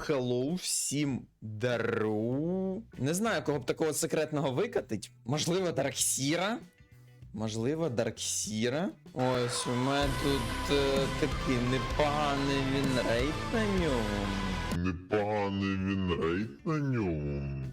Хеллоу, всім дару. Не знаю, кого б такого секретного викатить. Можливо, Дарксіра. Можливо, Дарксіра. Ось у мене тут е, такий непоганий вінрейт на ньому. Непоганий він рейд на ньому.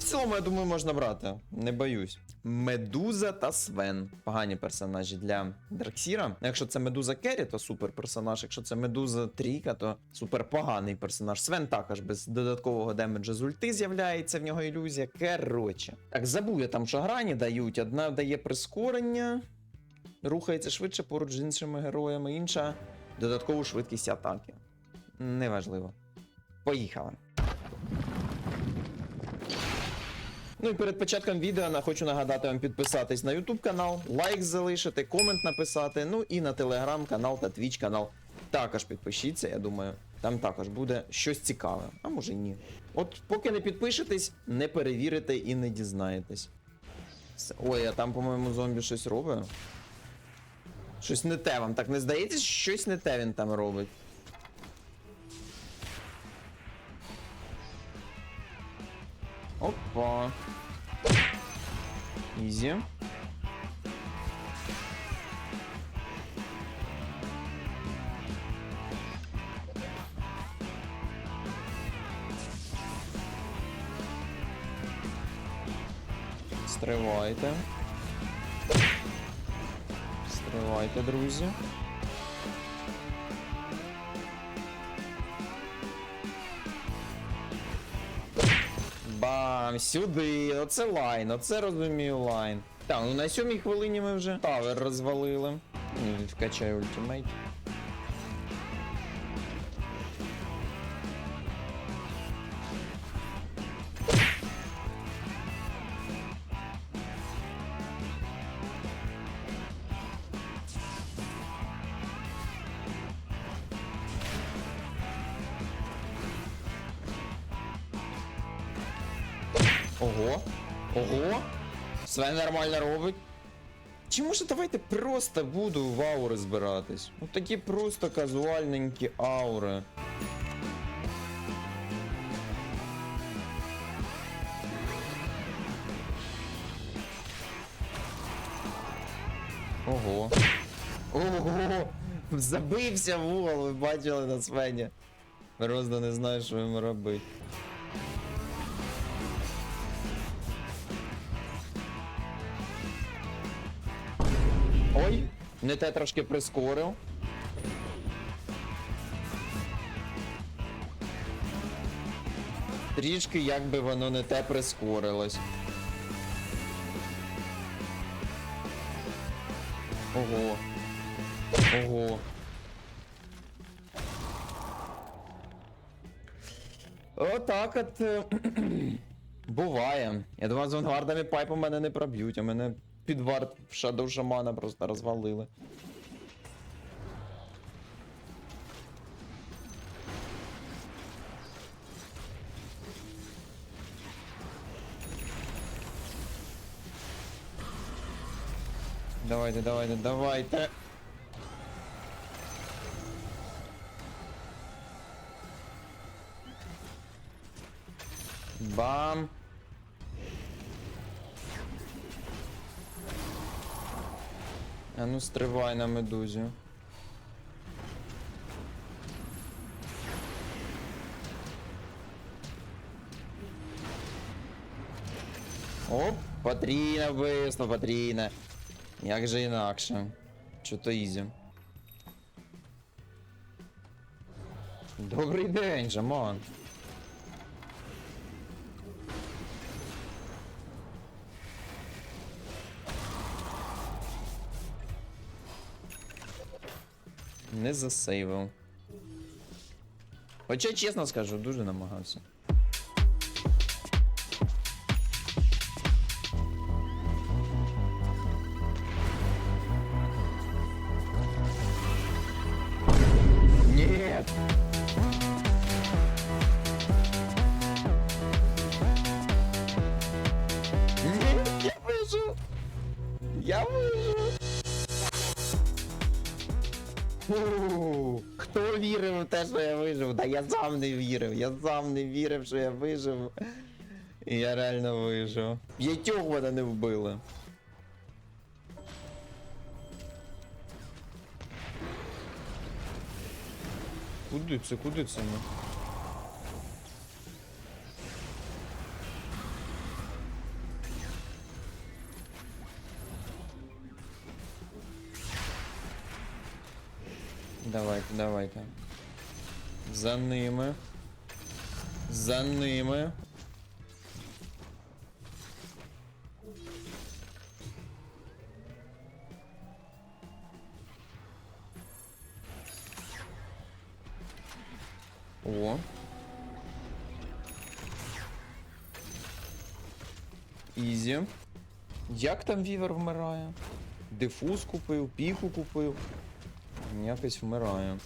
В цілому, я думаю, можна брати. Не боюсь. Медуза та Свен. Погані персонажі для Дарксіра. Якщо це Медуза Керрі, то супер персонаж. Якщо це Медуза Тріка, то супер поганий персонаж. Свен також без додаткового демеджа з ульти з'являється, в нього ілюзія. Короче. Так, забув я там, що грані дають. Одна дає прискорення, рухається швидше поруч з іншими героями, інша додаткову швидкість атаки. Неважливо. Поїхали. Ну і перед початком відео хочу нагадати вам підписатись на YouTube канал, лайк залишити, комент написати. Ну і на телеграм канал та Twitch канал. Також підпишіться, я думаю, там також буде щось цікаве, а може ні. От поки не підпишетесь, не перевірите і не дізнаєтесь. Ой, а там, по-моєму, зомбі щось робить. Щось не те вам, так не здається, щось не те він там робить. Опа. Ізі. Стривайте. Стривайте, друзі. Бам, сюди. Оце лайн, оце розумію лайн. Так, ну на сьомій хвилині ми вже тавер розвалили. Вкачаю ультимейт. Свен нормально робить. Чи може давайте просто буду в аури збиратись? Ну такі просто казуальненькі аури. Ого. Ого! Забився в угол, ви бачили на Свені. Просто не знаю, що йому робити. Не те трошки прискорив. Трішки як би воно не те прискорилось. Ого. Ого. Отак от. е, Буває. Я думав, з вангардами пайпом мене не проб'ють, а мене під варт Shadow Шамана просто розвалили. Давайте, давайте, давайте. Бам. А ну стривай на медузі. Оп, Патріна висла, Патріна. Як же інакше? Чо то ізі. Добрий день, Жаман. Не засейвив. Хоча, чесно скажу, дуже намагався. Фу, хто вірив в те, що я вижив? Да я сам не вірив, я сам не вірив, що я вижив. І я реально вижив. П'ятьох мене не вбили. Куди це, куди це ми? Давайте, давайте. За ними. За ними. О. Ізі. Як там вівер вмирає? Дифуз купив, піху купив. Якось вмирає.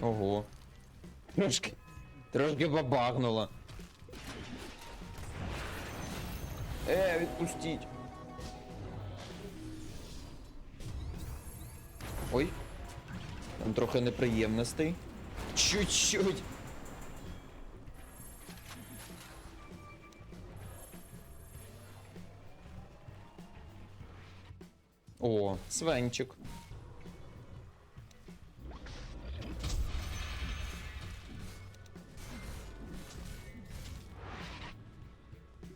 Ого. Трошки. Трошки бабахнуло. Е, відпустіть. Ой. Там трохи неприємностей. Чуть-чуть. О, свенчик.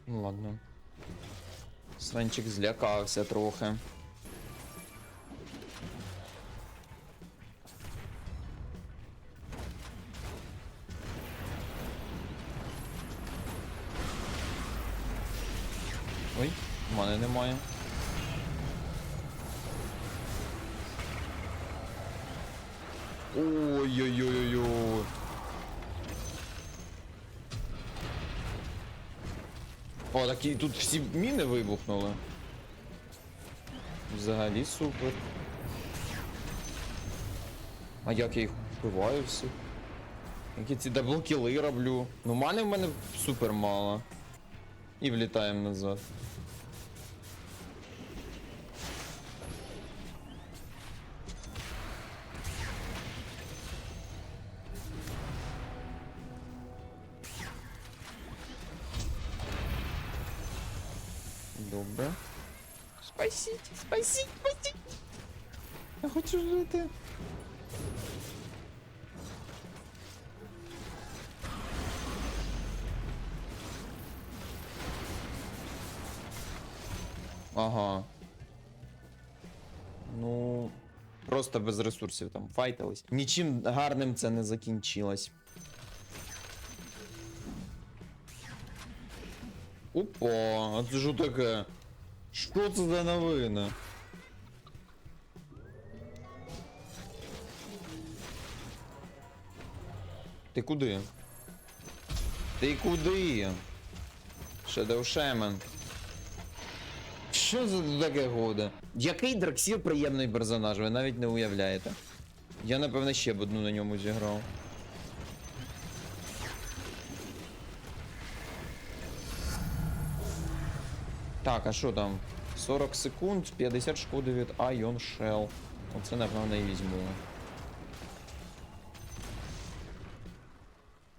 Ну ладно. Свенчик злякався трохи. І тут всі міни вибухнули. Взагалі супер. А як я їх вбиваю всі? Які ці даблкіли роблю? Ну, мани в мене супер мало. І влітаємо назад. Просто без ресурсів там файтились. Нічим гарним це не закінчилось. Опа, а це що таке? Що це за новина? Ти куди? Ти куди? Shadow Shaman. Що за таке года? Який Драксір приємний персонаж, ви навіть не уявляєте. Я напевно ще б одну на ньому зіграв. Так, а що там? 40 секунд, 50 шкоди від Ion Shell. Оце, напевно, і візьму.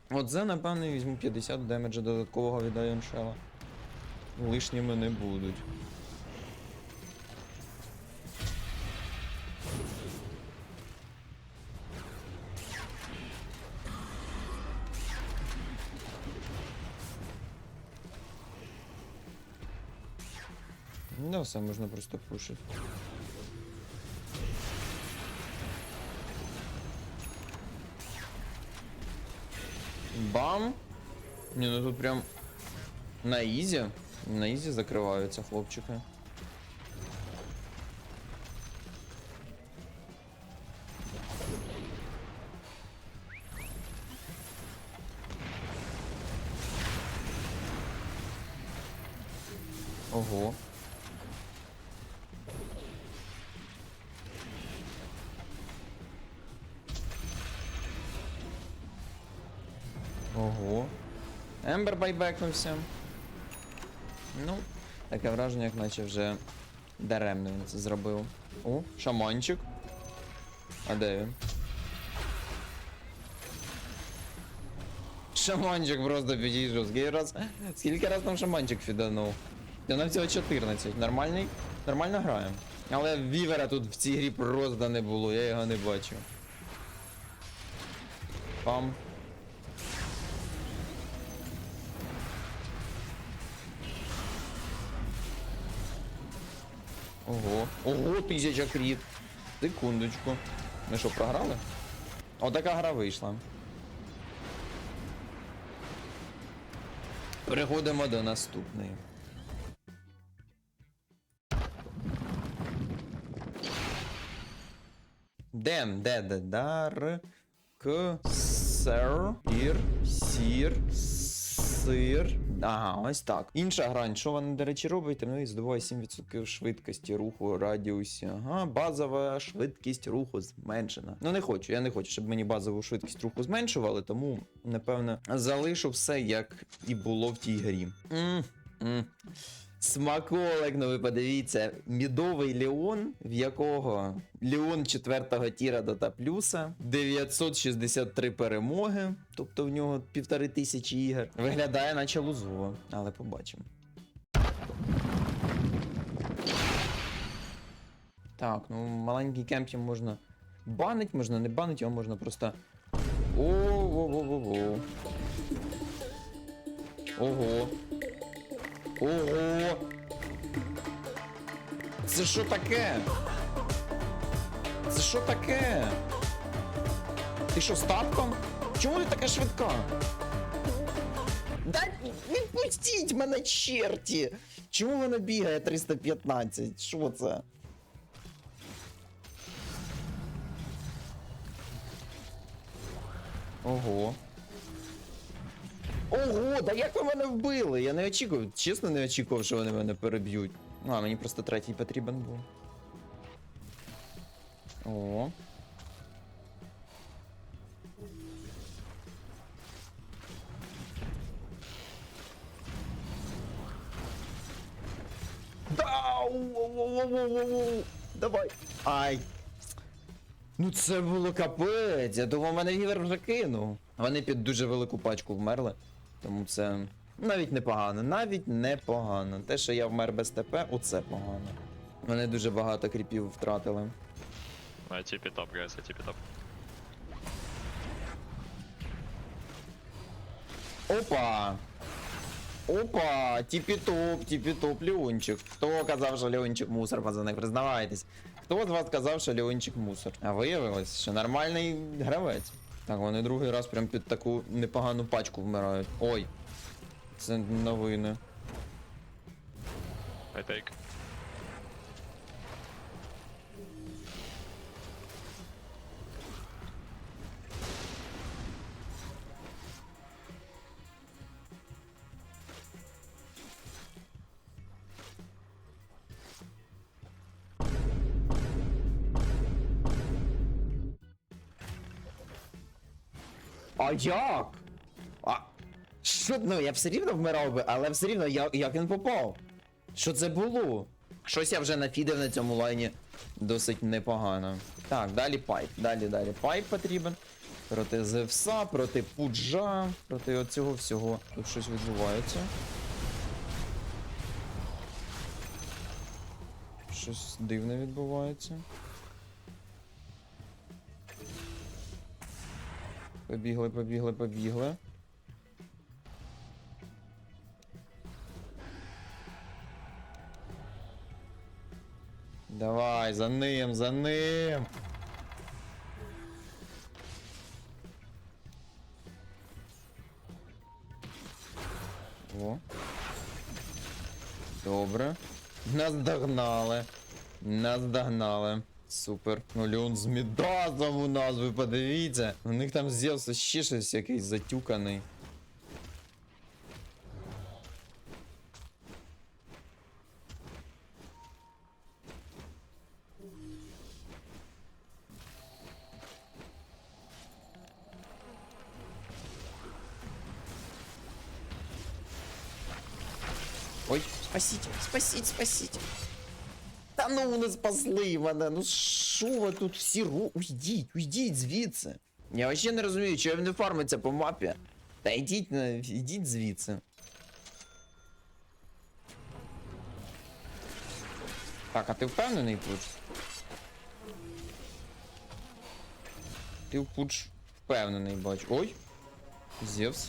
Оце, напевно, візьму 50 демеджа додаткового від Ion Shell. Лишніми не будуть. Ну, все можна просто пушити. Бам! Ні, ну тут прям на ізі. На ізі закриваються хлопчики. Ого. Ого. Ембер байбекнувся. Ну, таке враження, як наче вже Даремно він це зробив. О, шаманчик. А де він? Шаманчик просто підійшов. Скільки раз, скільки раз там шаманчик фіданув? Нам всього 14. Нормальний? Нормально граємо. Але вівера тут в цій грі просто не було, я його не бачу. Пам. Ого. Ого, тисяча кріт. Секундочку. Ми що, програли? Отака гра вийшла. Переходимо до наступної. Дем, де, де, дар, к, сер, ір, сір, сир. Ага, ось так. Інша грань, що вона, до речі, робить? Ну і здобуває 7% швидкості руху радіусі. Ага, базова швидкість руху зменшена. Ну не хочу, я не хочу, щоб мені базову швидкість руху зменшували, тому, напевно, залишу все, як і було в тій грі. м м Смаколик, ну ви подивіться, мідовий Леон, в якого Леон 4 тіра дота плюса, 963 перемоги, тобто в нього півтори тисячі ігор. Виглядає наче лузово, але побачимо. Так, ну маленький кемпінг можна банить, можна не банить, його можна просто. О-о-о-о-о. Ого. Ого! Це що таке? Це що таке? Ти що, з тапком? Чому ти така швидка? Да відпустіть мене, черті! Чому вона бігає 315? Що це? Ого. Ого, да як ви мене вбили? Я не очікував, чесно не очікував, що вони мене переб'ють. А, мені просто третій потрібен був. О. Да! Воу-воу-воу-воу-воу! Давай! Ай! Ну це було капець. Я думав, мене вівер вже кинув. Вони під дуже велику пачку вмерли. Тому це навіть непогано. Навіть непогано. Те, що я вмер без ТП, оце погано. Вони дуже багато кріпів втратили. I tip it up, guys. I tip it up. Опа! Опа! Тіпі-топ, тіпі-топ, Леончик. Хто казав, що Леончик мусор, пацани, признавайтесь. Хто з вас казав, що Леончик мусор? А виявилось, що нормальний гравець. Так, вони другий раз прям під таку непогану пачку вмирають. Ой. Це новини. I take. А як? А. Що, ну я все рівно вмирав би, але все рівно як, як він попав? Що це було? Щось я вже нафідив на цьому лайні досить непогано. Так, далі пайп. Далі, далі пайп потрібен. Проти Зевса, проти Пуджа, проти оцього всього. Тут щось відбувається. Щось дивне відбувається. Побігли, побігли, побігли. Давай, за ним, за ним. О. Добре. Нас догнали. Нас догнали. Супер. Ну, Леон з Мідазом у нас, ви подивіться. У них там з'явився ще щось якийсь затюканий. Ой, спасите, спасите, спасите. Та ну не спасли мене. Ну що ви тут всі ру. Уйдіть, уйдіть звідси. Я вообще не розумію, чого не фармиться по мапі. Та йдіть, на- йдіть звідси. Так, а ти впевнений, Пуч? Ти в Пуч впевнений, бачу. Ой! Зевс.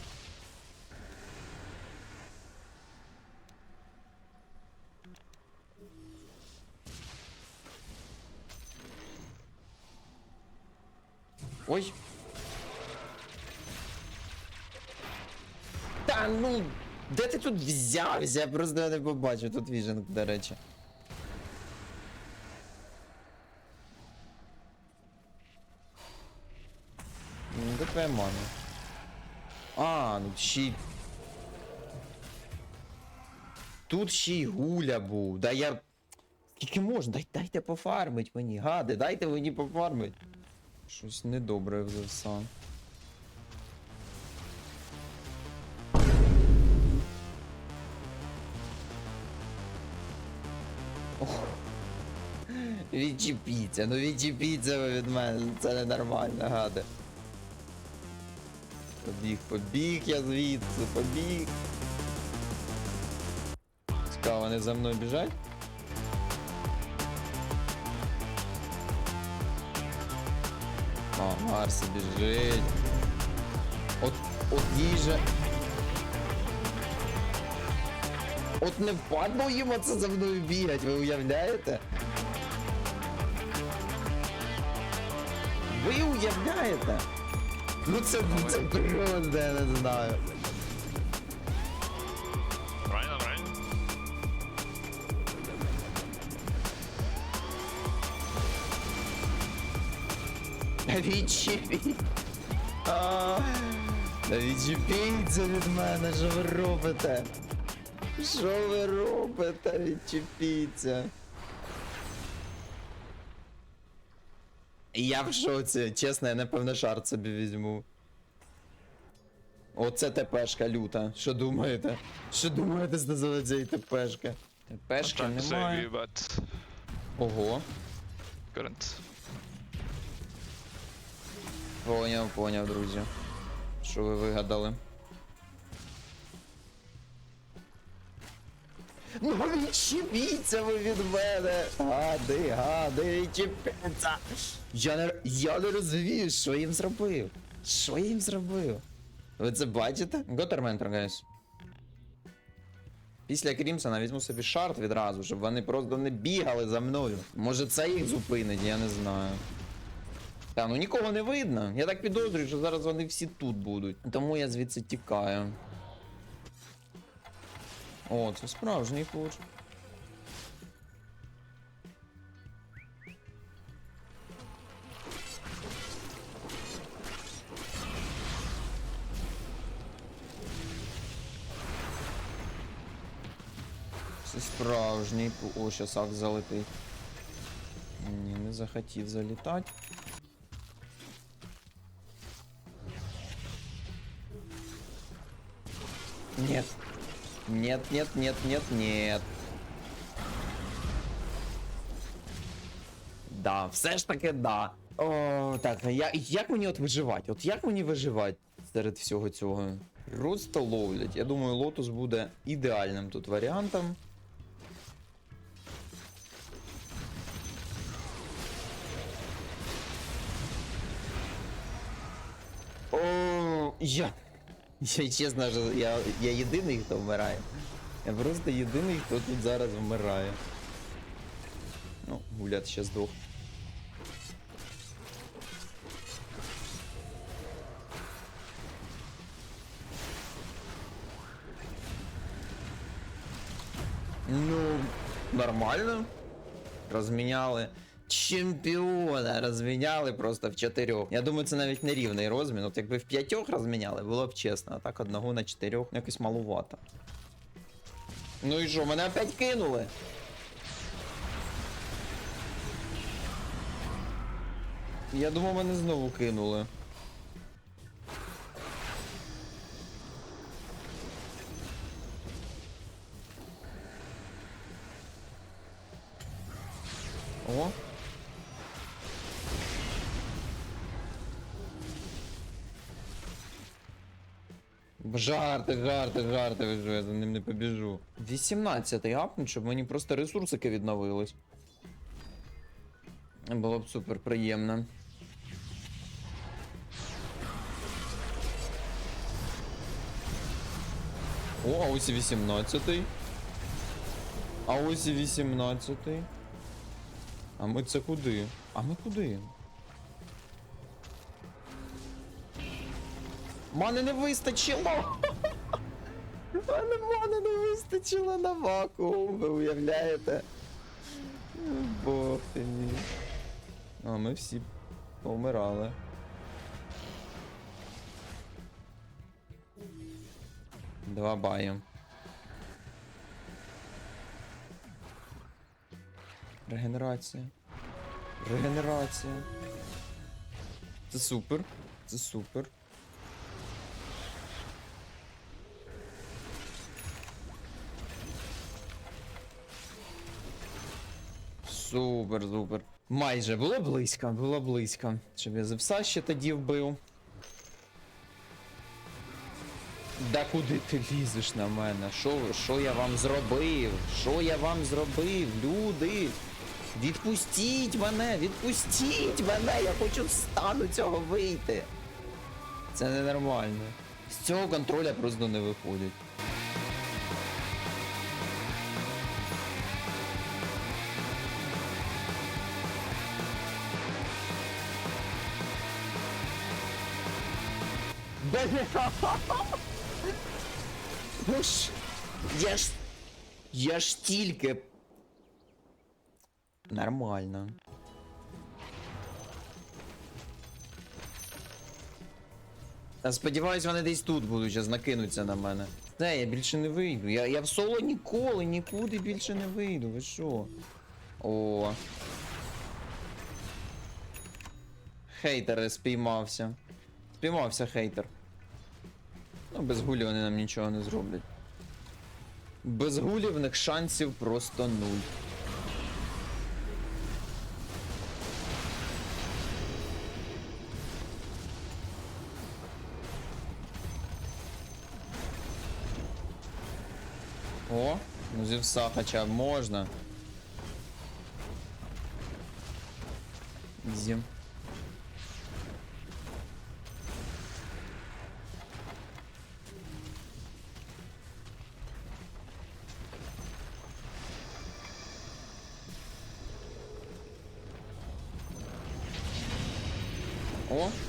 Ой. Та ну, де ти тут взявся? Я просто не побачив тут віжен, до речі. Ну, Де твоя мама? А, ну й... Тут ще й гуля був. Да я. Скільки можна? Дай, дайте пофармить мені, гади, дайте мені пофармить. Щось недобре в Зевса. Ох. Відчепіться, ну відчепіться ви від мене, це ненормально, гади. Побіг, побіг я звідси, побіг. Цікаво, вони за мною біжать? О, Марсі біжить. От, от їжа. От не впадло їм оце за мною бігать, ви уявляєте? Ви уявляєте? Ну це, це просто, я не знаю. Відчепіть. Відчепіться від мене, що ви робите? Що ви робите? Відчепіться. Я в шоці, чесно, я напевно шарт собі візьму. Оце ТПшка люта. Що думаєте? Що думаєте з цієї ТПшки? ТПшки Trying немає. Ого. couldn't. Поняв, поняв, друзі. Що ви вигадали? Ну відчепіться ви від мене! Гади, гади, відчепіться! Я не, я не розумію, що я їм зробив. Що я їм зробив? Ви це бачите? Готерментр, гайс. Після Крімсона візьму собі шарт відразу, щоб вони просто не бігали за мною. Може це їх зупинить, я не знаю. Та ну нікого не видно. Я так підозрюю, що зараз вони всі тут будуть. Тому я звідси тікаю. О, це справжній пуч. Це справжній. О, щас ак залетить. Ні, не захотів залітати. Нет. Нет, нет, нет, нет, нет. Да, все ж таки да. О, так, я, як мені от виживати? От як мені виживати серед всього цього? Просто ловлять. Я думаю, лотус буде ідеальним тут варіантом. О, я. Я чесно, я, я єдиний, хто вмирає. Я просто єдиний, хто тут зараз вмирає. Ну, гулят ще здох. Ну, нормально. Розміняли. Чемпіона розміняли просто в чотирьох. Я думаю, це навіть не рівний розмін. От якби в п'ятьох розміняли, було б чесно. А так одного на чотирьох якось малувато. Ну і що, мене опять кинули? Я думав, мене знову кинули. О. Жарти, жарти, жарти, ви я за ним не побіжу. 18-й апнуть, щоб мені просто ресурсики відновились. Було б супер приємно. О, а ось і 18-й. А ось і 18-й. А ми це куди? А ми куди? Мани не вистачило! Мене мани не вистачило на вакуум, ви уявляєте? Бог ти мій. А ми всі помирали. Два баї. Регенерація. Регенерація. Це супер. Це супер. Супер, супер. Майже було близько, було близько. Щоб я Зевса ще тоді вбив. Да куди ти лізеш на мене? Що, що я вам зробив? Що я вам зробив, люди? Відпустіть мене, відпустіть мене! Я хочу з стану цього вийти. Це ненормально. З цього контроля просто не виходить. Ну ж, я ж. Я ж тільки. Нормально. Та сподіваюсь, вони десь тут будуть, зараз накинуться на мене. Все, я більше не вийду. Я, я в соло ніколи, нікуди більше не вийду. Ви що? О. Хейтер спіймався. Спіймався хейтер. Ну, без гулі вони нам нічого не зроблять. Без гулі в них шансів просто нуль. О, ну зівса хоча б можна. Зім.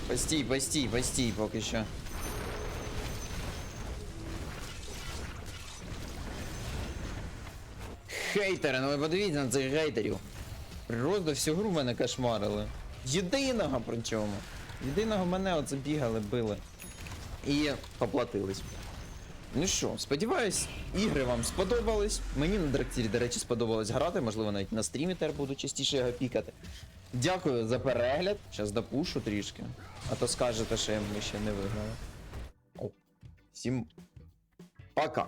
Постій, постій, постій поки що. Хейтери, ну ви подивіться на цих хейтерів. Просто всю гру мене кошмарили. Єдиного причому. Єдиного мене оце бігали, били. І поплатились. Ну що, сподіваюсь, ігри вам сподобались. Мені на Драктірі, до речі, сподобалось грати, можливо, навіть на стрімі тепер буду частіше його пікати. Дякую за перегляд. Зараз допушу трішки. А то скажете, що ми ще не виграли. Всім пока.